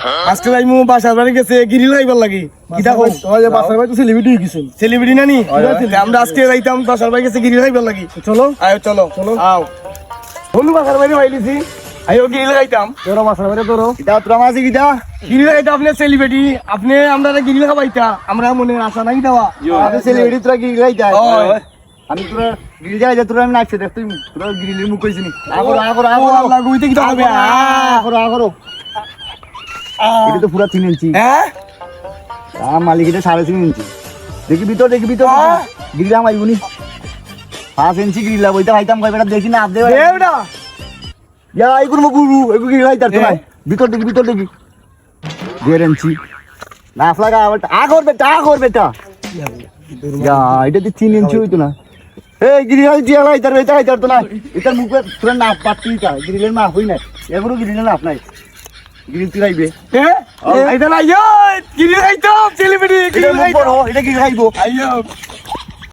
আজকে যাইমু বাসার বাড়ি গেছে গিরি লাইবার লাগি। বাসার তো সেলিব্রিটি আমরা আজকে যাইতাম বাসার বাড়ি গেছে গিরি লাইবার লাগি। চলো। আয়ো চলো। চলো। আও। বন্ধু বাসার বাড়ি বাইলিছি আয়ো গিরি লাগাইতাম তোরা বাসার ভাই তোর কিতা তোরা মাঝে কিতা গিরি লাগাইতা আপনি সেলিব্রিটি আপনি আমরা লাগাইতা আমরা মনে আশা নাই দেওয়া। আমি সেলিব্রিটি তোরা গিরিল গাইতা ওই। আমি তোরা গিরিল গাইতা তোরা আমি নাচছে দেখ তুই তোরা গিরিলের মুখ কইছিনি আগর আগর ও আগর আল্লাহ গুইতে কিতা হবে? আগর আগর এটা তো পুরা তিন ইঞ্চি। হ্যাঁ? মালিক এটা সাড়ে তিন ইঞ্চি। দেখি ভিতর দেখি ভিতর। আহ! গিরিল আমার পাঁচ ইঞ্চি গিরিল বইতে খাইতাম কই বেটা দেখি না আপদে দেবড়া ইয়া আইগুর মো গুরু এগু তো ভিতর দেখি ভিতর দেখি। দেড় ইঞ্চি। নাফ লাগা আবার আগর বেটা আগর বেটা। ইয়া এটা তো তিন ইঞ্চি হইতো না। এই গিরিল দিয়া লাইতার বেটা গাইতার তো না এটার মুখে তোরা না পাতি কা গিরিলের না হই না এগুলো গিরিলের না নাই। গিরিল তুলাইবে হ্যাঁ আইতা না ইয়ো গিরি আইতো সেলিব্রিটি গিরি এটা মুখ লাগাইতাম বড় এটা কি খাইবো। আইয়ো